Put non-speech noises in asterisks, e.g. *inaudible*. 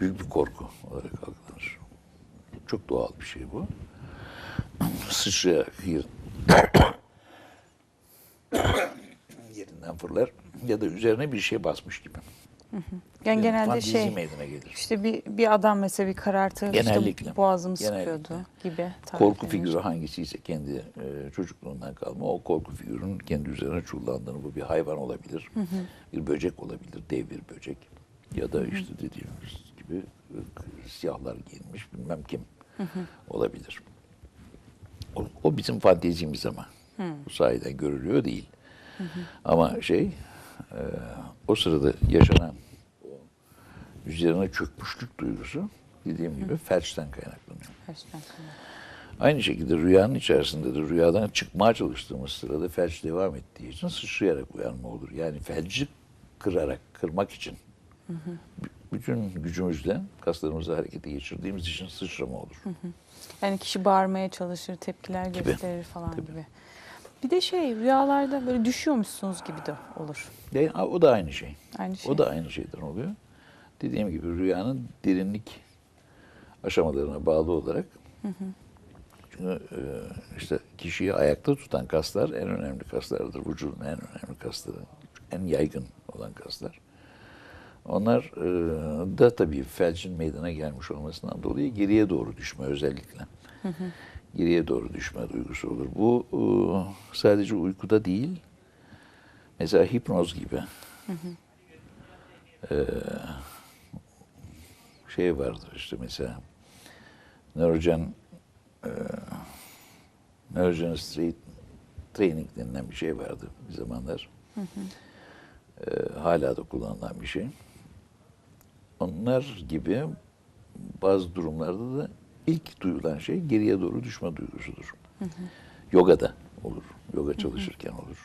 Büyük bir korku olarak algılanır. Çok doğal bir şey bu. Sıçrayarak yer- *coughs* yerinden fırlar ya da üzerine bir şey basmış gibi. Yani genelde şey meydana gelir. işte bir bir adam mesela bir karartı Genellikle. işte boğazımı Genellikle. sıkıyordu gibi. Korku edilir. figürü hangisiyse kendi e, çocukluğundan kalma o korku figürünün kendi üzerine çullandığını bu bir hayvan olabilir, bir böcek olabilir, dev bir böcek ya da işte dediğimiz gibi e, siyahlar giyinmiş bilmem kim olabilir. O, o bizim fantezimiz ama bu sahiden görülüyor değil. Ama şey e, o sırada yaşanan o üzerine çökmüşlük duygusu dediğim gibi felçten kaynaklanıyor. Gerçekten tamam. Aynı şekilde rüyanın içerisinde de rüyadan çıkmaya çalıştığımız sırada felç devam ettiği için sıçrayarak uyanma olur. Yani felci kırarak, kırmak için bütün gücümüzle kaslarımızı harekete geçirdiğimiz için sıçrama olur. Yani kişi bağırmaya çalışır, tepkiler Gibi. gösterir falan gibi. Bir de şey rüyalarda böyle düşüyormuşsunuz gibi de olur. Ve o da aynı şey. Aynı şey. O da aynı şeyden oluyor. Dediğim gibi rüyanın derinlik aşamalarına bağlı olarak çünkü e, işte kişiyi ayakta tutan kaslar en önemli kaslardır. Vücudun en önemli kasları. En yaygın olan kaslar. Onlar e, da tabii felcin meydana gelmiş olmasından dolayı geriye doğru düşme özellikle. Geriye doğru düşme duygusu olur. Bu e, sadece uykuda değil, mesela hipnoz gibi. Ee, şey vardır işte mesela Neurogen e, Neurogen Street Training denilen bir şey vardı bir zamanlar. Ee, hala da kullanılan bir şey. Onlar gibi bazı durumlarda da ilk duyulan şey geriye doğru düşme duygusudur. Yogada olur. Yoga çalışırken olur.